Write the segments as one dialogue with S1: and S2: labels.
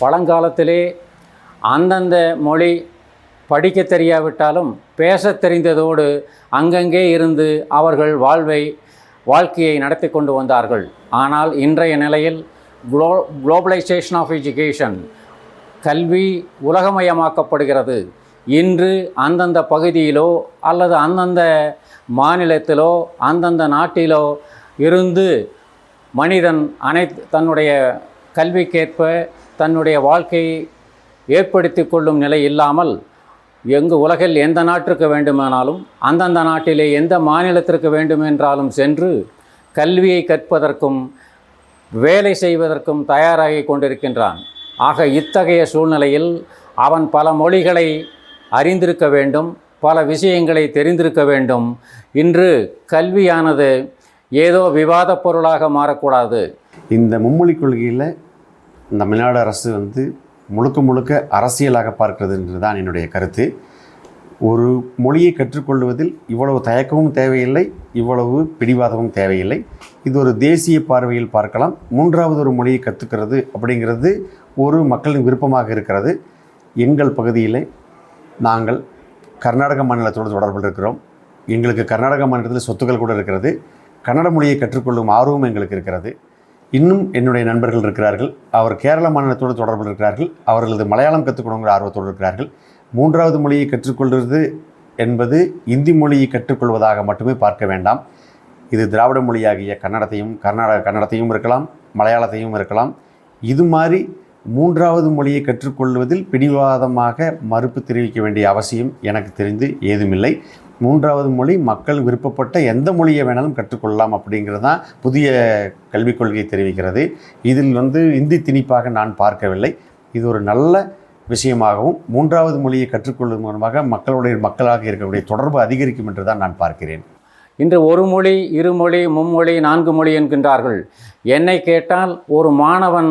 S1: பழங்காலத்திலே அந்தந்த மொழி படிக்க தெரியாவிட்டாலும் பேசத் தெரிந்ததோடு அங்கங்கே இருந்து அவர்கள் வாழ்வை வாழ்க்கையை நடத்தி கொண்டு வந்தார்கள். ஆனால் இன்றைய நிலையில் குளோ குளோபலைசேஷன் ஆஃப் எஜுகேஷன் கல்வி உலகமயமாக்கப்படுகிறது. இன்று அந்தந்த பகுதியிலோ அல்லது அந்தந்த மாநிலத்திலோ அந்தந்த நாட்டிலோ இருந்து மனிதன் அனைத்து தன்னுடைய கல்விக்கேற்ப தன்னுடைய வாழ்க்கையை ஏற்படுத்தி கொள்ளும் நிலை இல்லாமல் எங்கு உலகில் எந்த நாட்டிற்கு வேண்டுமானாலும் அந்தந்த நாட்டிலே எந்த மாநிலத்திற்கு வேண்டுமென்றாலும் சென்று கல்வியை கற்பதற்கும் வேலை செய்வதற்கும் தயாராகி கொண்டிருக்கின்றான். ஆக இத்தகைய சூழ்நிலையில் அவன் பல மொழிகளை அறிந்திருக்க வேண்டும் பல விஷயங்களை தெரிந்திருக்க வேண்டும். இன்று கல்வியானது ஏதோ விவாதப் பொருளாக மாறக்கூடாது.
S2: இந்த மும்மொழி கொள்கையில் தமிழ்நாடு அரசு வந்து முழுக்க முழுக்க அரசியலாக பார்க்கிறதுன்றது தான் என்னுடைய கருத்து. ஒரு மொழியை கற்றுக்கொள்வதில் இவ்வளவு தயக்கமும் தேவையில்லை இவ்வளவு பிடிவாதமும் தேவையில்லை. இது ஒரு தேசிய பார்வையில் பார்க்கலாம். மூன்றாவது ஒரு மொழியை கற்றுக்கிறது அப்படிங்கிறது ஒரு மக்களின் விருப்பமாக இருக்கிறது. எங்கள் பகுதியில் நாங்கள் கர்நாடக மாநிலத்தோடு தொடர்பில் இருக்கிறோம். எங்களுக்கு கர்நாடக மாநிலத்தில் சொத்துக்கள் கூட இருக்கிறது. கன்னட மொழியை கற்றுக்கொள்ளும் ஆர்வம் எங்களுக்கு இருக்கிறது. இன்னும் என்னுடைய நண்பர்கள் இருக்கிறார்கள். அவர் கேரள மாநிலத்தோடு தொடர்பில் இருக்கிறார்கள். அவர்களது மலையாளம் கற்றுக்கணுங்கிற ஆர்வத்தோடு இருக்கிறார்கள். மூன்றாவது மொழியை கற்றுக்கொள்வது என்பது இந்தி மொழியை கற்றுக்கொள்வதாக மட்டுமே பார்க்க வேண்டாம். இது திராவிட மொழியாகிய கன்னடத்தையும் கர்நாடக கன்னடத்தையும் இருக்கலாம் மலையாளத்தையும் இருக்கலாம். இது மாதிரி மூன்றாவது மொழியை கற்றுக்கொள்வதில் பிடிவாதமாக மறுப்பு தெரிவிக்க வேண்டிய அவசியம் எனக்கு தெரிந்து ஏதுமில்லை. மூன்றாவது மொழி மக்கள் விருப்பப்பட்ட எந்த மொழியை வேணாலும் கற்றுக்கொள்ளலாம் அப்படிங்கிறது தான் புதிய கல்விக் கொள்கை தெரிவிக்கிறது. இதில் வந்து இந்தி திணிப்பாக நான் பார்க்கவில்லை. இது ஒரு நல்ல விஷயமாகவும் மூன்றாவது மொழியை கற்றுக்கொள்வதன் மூலமாக மக்களுடைய மக்களாக இருக்கக்கூடிய தொடர்பு அதிகரிக்கும் என்று தான் நான் பார்க்கிறேன்.
S1: இன்று ஒரு மொழி இருமொழி மும்மொழி நான்கு மொழி என்கின்றார்கள். என்னை கேட்டால் ஒரு மாணவன்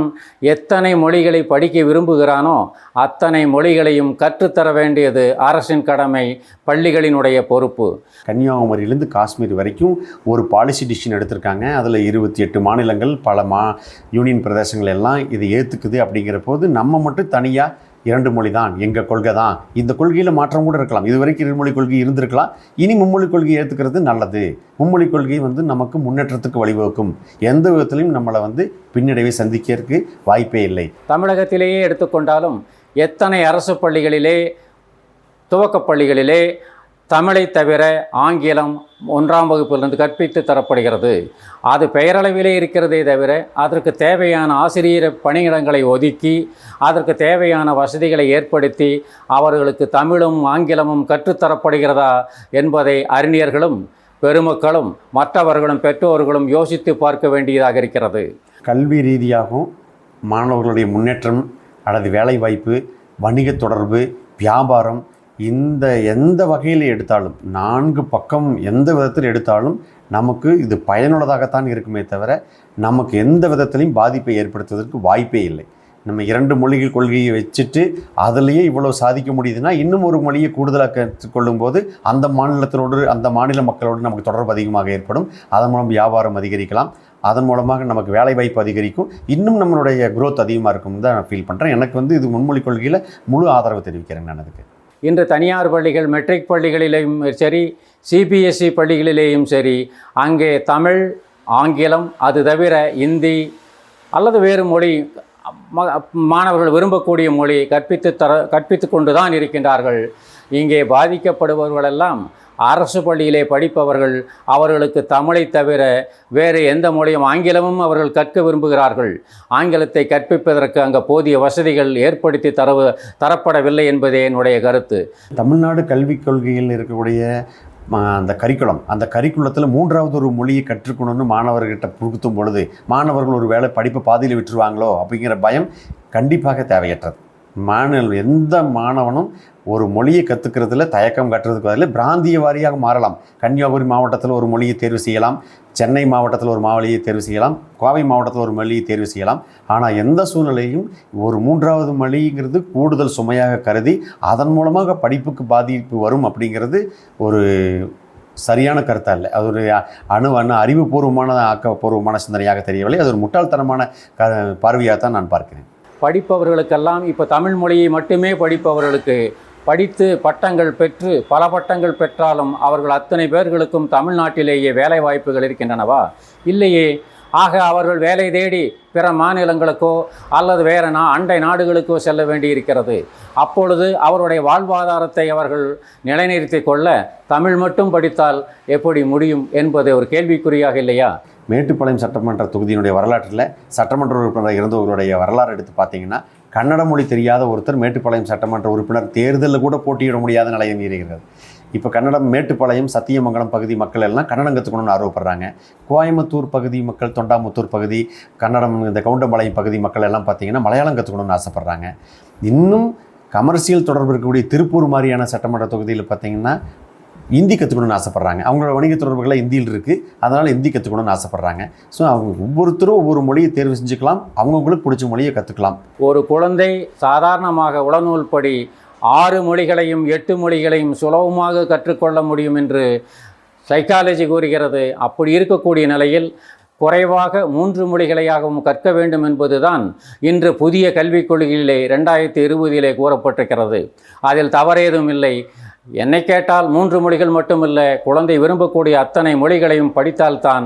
S1: எத்தனை மொழிகளை படிக்க விரும்புகிறானோ அத்தனை மொழிகளையும் கற்றுத்தர வேண்டியது அரசின் கடமை பள்ளிகளினுடைய பொறுப்பு.
S2: கன்னியாகுமரியிலேருந்து காஷ்மீர் வரைக்கும் ஒரு பாலிசி டிசிஷன் எடுத்திருக்காங்க. அதில் இருபத்தி எட்டு மாநிலங்கள் பல மா யூனியன் பிரதேசங்கள் எல்லாம் இதை ஏற்றுக்குது அப்படிங்கிற போது நம்ம மட்டும் தனியாக இரண்டு மொழி தான் எங்கள் கொள்கை தான். இந்த கொள்கையில் மாற்றம் கூட இருக்கலாம். இது வரைக்கும் இருமொழி கொள்கை இருந்திருக்கலாம். இனி மும்மொழி கொள்கையை ஏற்றுக்கிறது நல்லது. மும்மொழி கொள்கை வந்து நமக்கு முன்னேற்றத்துக்கு வழிவகுக்கும். எந்த விதத்திலையும் நம்மளை வந்து பின்னடைவை சந்திக்கிறதுக்கு வாய்ப்பே இல்லை.
S1: தமிழகத்திலேயே எடுத்துக்கொண்டாலும் எத்தனை அரசு பள்ளிகளிலே துவக்கப் பள்ளிகளிலே தமிழை தவிர ஆங்கிலம் ஒன்றாம் வகுப்பிலிருந்து கற்பித்து தரப்படுகிறது. அது பெயரளவிலே இருக்கிறதே தவிர அதற்கு தேவையான ஆசிரியர் பணியிடங்களை ஒதுக்கி அதற்கு தேவையான வசதிகளை ஏற்படுத்தி அவர்களுக்கு தமிழும் ஆங்கிலமும் கற்றுத்தரப்படுகிறதா என்பதை அறிஞர்களும் பெருமக்களும் மற்றவர்களும் பெற்றோர்களும் யோசித்து பார்க்க வேண்டியதாக இருக்கிறது.
S2: கல்வி ரீதியாகவும் மாணவர்களுடைய முன்னேற்றம் அல்லது வேலைவாய்ப்பு வணிக தொடர்பு வியாபாரம் இந்த எந்த வகையில் எடுத்தாலும் நான்கு பக்கம் எந்த விதத்தில் எடுத்தாலும் நமக்கு இது பயனுள்ளதாகத்தான் இருக்குமே தவிர நமக்கு எந்த விதத்திலையும் பாதிப்பை ஏற்படுத்துவதற்கு வாய்ப்பே இல்லை. நம்ம இரண்டு மொழிகள் கொள்கையை வச்சுட்டு அதுலேயே இவ்வளோ சாதிக்க முடியுதுன்னா இன்னும் ஒரு மொழியை கூடுதலாக கற்றுக்கொள்ளும் போது அந்த மாநிலத்தினோடு அந்த மாநில மக்களோடு நமக்கு தொடர்பு அதிகமாக ஏற்படும். அதன் மூலம் வியாபாரம் அதிகரிக்கலாம். அதன் மூலமாக நமக்கு வேலை வாய்ப்பு அதிகரிக்கும். இன்னும் நம்மளுடைய குரோத் அதிகமாக இருக்கும்னு தான் நான் ஃபீல் பண்ணுறேன் எனக்கு வந்து இது முன்மொழி கொள்கையில் முழு ஆதரவு தெரிவிக்கிறேன் நான் அதுக்கு.
S1: இன்று தனியார் பள்ளிகள் மெட்ரிக் பள்ளிகளிலேயும் சரி சிபிஎஸ்இ பள்ளிகளிலேயும் சரி அங்கே தமிழ் ஆங்கிலம் அது தவிர இந்தி அல்லது வேறு மொழி மாணவர்கள் விரும்பக்கூடிய மொழி கற்பித்து தர கற்பித்து கொண்டு தான் இருக்கின்றார்கள். இங்கே பாதிக்கப்படுபவர்களெல்லாம் அரசு பள்ளியிலே படிப்பவர்கள் அவர்களுக்கு தமிழை தவிர வேறு எந்த மொழியும் ஆங்கிலமும் அவர்கள் கற்க விரும்புகிறார்கள். ஆங்கிலத்தை கற்பிப்பதற்கு அங்கே போதிய வசதிகள் ஏற்படுத்தி தரவு தரப்படவில்லை என்பதே என்னுடைய கருத்து.
S2: தமிழ்நாடு கல்விக் கொள்கையில் இருக்கக்கூடிய அந்த கரிக்குலம் அந்த கரிக்குலத்தில் மூன்றாவது ஒரு மொழியை கற்றுக்கணும்னு மாணவர்கிட்ட புகுத்தும் பொழுது மாணவர்கள் ஒரு வேளை படிப்பை பாதியில் விட்டுருவாங்களோ அப்படிங்கிற பயம் கண்டிப்பாக தேவையற்றது. மாணவ எந்த மாணவனும் ஒரு மொழியை கற்றுக்கிறதுல தயக்கம் கட்டுறதுக்கு பதில் பிராந்திய வாரியாக மாறலாம். கன்னியாகுமரி மாவட்டத்தில் ஒரு மொழியை தேர்வு செய்யலாம். சென்னை மாவட்டத்தில் ஒரு மொழியை தேர்வு செய்யலாம். கோவை மாவட்டத்தில் ஒரு மொழியை தேர்வு செய்யலாம். ஆனால் எந்த சூழ்நிலையும் ஒரு மூன்றாவது மொழிங்கிறது கூடுதல் சுமையாக கருதி அதன் மூலமாக படிப்புக்கு பாதிப்பு வரும் அப்படிங்கிறது ஒரு சரியான கருத்தா இல்லை. அது ஒரு அணு அணு அறிவுபூர்வமான ஆக்கப்பூர்வமான சிந்தனையாக தெரியவில்லை. அது ஒரு முட்டாள்தனமான க பார்வையாக தான் நான் பார்க்கிறேன்.
S1: படிப்பவர்களுக்கெல்லாம் இப்போ தமிழ் மொழியை மட்டுமே படிப்பவர்களுக்கு படித்து பட்டங்கள் பெற்று பல பட்டங்கள் பெற்றாலும் அவர்கள் அத்தனை பேர்களுக்கும் தமிழ்நாட்டிலேயே வேலை வாய்ப்புகள் இருக்கின்றனவா? இல்லையே. ஆக அவர்கள் வேலை தேடி பிற மாநிலங்களுக்கோ அல்லது வேறு நா அண்டை நாடுகளுக்கோ செல்ல வேண்டியிருக்கிறது. அப்பொழுது அவருடைய வாழ்வாதாரத்தை அவர்கள் நிலைநிறுத்தி கொள்ள தமிழ் மட்டும் படித்தால் எப்படி முடியும் என்பது ஒரு கேள்விக்குறியாக இல்லையா?
S2: மேட்டுப்பாளையம் சட்டமன்ற தொகுதியினுடைய வரலாற்றில் சட்டமன்ற உறுப்பினர் இருந்தவர்களுடைய வரலாறு எடுத்து பார்த்தீங்கன்னா கன்னட மொழி தெரியாத ஒருத்தர் மேட்டுப்பாளையம் சட்டமன்ற உறுப்பினர் தேர்தலில் கூட போட்டியிட முடியாத நிலையை மீறுகிறது. இப்போ கன்னடம் மேட்டுப்பாளையம் சத்தியமங்கலம் பகுதி மக்கள் எல்லாம் கன்னடம் கற்றுக்கணும்னு ஆர்வப்படுறாங்க. கோயம்புத்தூர் பகுதி மக்கள் தொண்டாமுத்தூர் பகுதி கன்னடம் இந்த கவுண்டம்பாளையம் பகுதி மக்கள் எல்லாம் பார்த்தீங்கன்னா மலையாளம் கற்றுக்கணும்னு ஆசைப்பட்றாங்க. இன்னும் கமர்ஷியல் தொடர்பு இருக்கக்கூடிய திருப்பூர் மாதிரியான சட்டமன்ற தொகுதியில் பார்த்தீங்கன்னா ஹிந்தி கற்றுக்கணும்னு ஆசைப்பட்றாங்க. அவங்களோட வணிக தொடர்புகளை ஹிந்தியில் இருக்குது அதனால் இந்தி கற்றுக்கணும்னு ஆசைப்பட்றாங்க. ஸோ அவங்க ஒவ்வொருத்தரும் ஒவ்வொரு மொழியை தேர்வு செஞ்சுக்கலாம். அவங்கவுங்களுக்கு பிடிச்ச மொழியை கற்றுக்கலாம்
S1: ஒரு குழந்தை சாதாரணமாக உளநூல்படி ஆறு மொழிகளையும் எட்டு மொழிகளையும் சுலபமாக கற்றுக்கொள்ள முடியும் என்று சைக்காலஜி கூறுகிறது. அப்படி இருக்கக்கூடிய நிலையில் குறைவாக மூன்று மொழிகளையாகவும் கற்க வேண்டும் என்பதுதான் இன்று புதிய கல்விக் கொள்கையிலே ரெண்டாயிரத்தி இருபதிலே கூறப்பட்டிருக்கிறது. அதில் தவறேதும் இல்லை. என்னை கேட்டால் மூன்று மொழிகள் மட்டுமில்லை. குழந்தை விரும்பக்கூடிய அத்தனை மொழிகளையும் படித்தால்தான்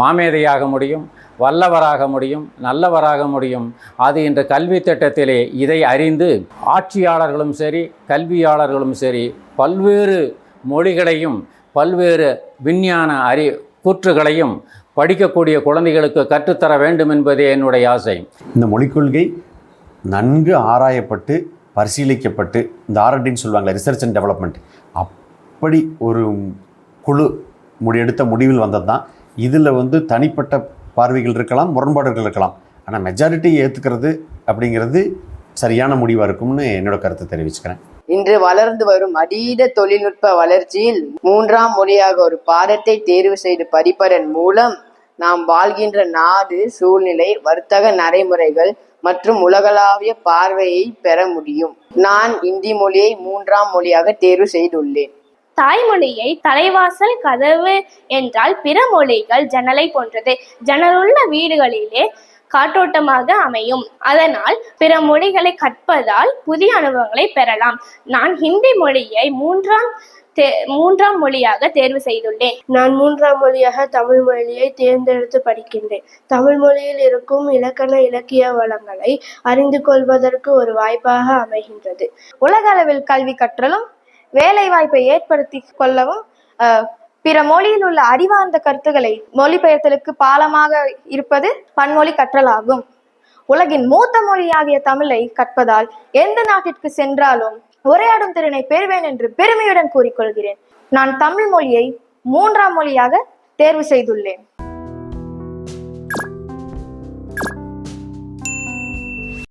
S1: மாமேதையாக முடியும் வல்லவராக முடியும் நல்லவராக முடியும். அது இன்று கல்வி திட்டத்திலே இதை அறிந்து ஆட்சியாளர்களும் சரி கல்வியாளர்களும் சரி பல்வேறு மொழிகளையும் பல்வேறு விஞ்ஞான அறி கூற்றுகளையும் படிக்கக்கூடிய குழந்தைகளுக்கு கற்றுத்தர வேண்டும் என்பதே என்னுடைய ஆசை.
S2: இந்த மொழிக் கொள்கை நன்கு ஆராயப்பட்டு பரிசீலிக்கப்பட்டு இந்த ஆர்டின்னு சொல்லுவாங்களே ரிசர்ச் அண்ட் டெவலப்மெண்ட் அப்படி ஒரு குழு முடியெடுத்த முடிவில் வந்தது தான் இதில் வந்து தனிப்பட்ட பார்வைகள் இருக்கலாம் முரண்பாடுகள் இருக்கலாம். ஆனால் மெஜாரிட்டி ஏற்றுக்கிறது அப்படிங்கிறது சரியான முடிவாக இருக்கும்னு என்னோட கருத்தை தெரிவிச்சுக்கிறேன்.
S3: இன்று வளர்ந்து வரும் அதீத தொழில்நுட்ப வளர்ச்சியில் மூன்றாம் மொழியாக ஒரு பாடத்தை தேர்வு செய்து படிப்பதன் மூலம் நாம் வாழ்கின்ற நாடு சூழ்நிலை வர்த்தக நடைமுறைகள் மற்றும் உலகளாவிய பார்வையை பெற முடியும். நான் இந்தி மொழியை மூன்றாம் மொழியாக தேர்வு செய்துள்ளேன்.
S4: தாய்மொழியை தலைவாசல் கதவு என்றால் பிற மொழிகள் ஜன்னலை போன்றது. ஜன்னலுள்ள வீடுகளிலே காற்றோட்டமாக அமையும். அதனால் பிற மொழிகளை கற்பதால் புதிய அனுபவங்களை பெறலாம். நான் ஹிந்தி மொழியை மூன்றாம் மூன்றாம் மொழியாக தேர்வு செய்துள்ளேன்.
S5: நான் மூன்றாம் மொழியாக தமிழ் மொழியை தேர்ந்தெடுத்து படிக்கின்றேன். தமிழ் மொழியில் இருக்கும் இலக்கண இலக்கிய வளங்களை அறிந்து கொள்வதற்கு ஒரு வாய்ப்பாக அமைகின்றது.
S6: உலக அளவில் கல்வி கற்றலும் வேலை வாய்ப்பை ஏற்படுத்தி கொள்ளவும் பிற மொழியில் உள்ள அறிவார்ந்த கருத்துக்களை மொழிபெயர்த்தலுக்கு பாலமாக இருப்பது பன்மொழி கற்றலாகும். உலகின் மூத்த மொழியாகிய தமிழை கற்பதால் எந்த நாட்டிற்கு சென்றாலும் உரையாடும் திறனை பெறுவேன் என்று பெருமையுடன் கூறிக்கொள்கிறேன். நான் தமிழ் மொழியை மூன்றாம் மொழியாக தேர்வு செய்துள்ளேன்.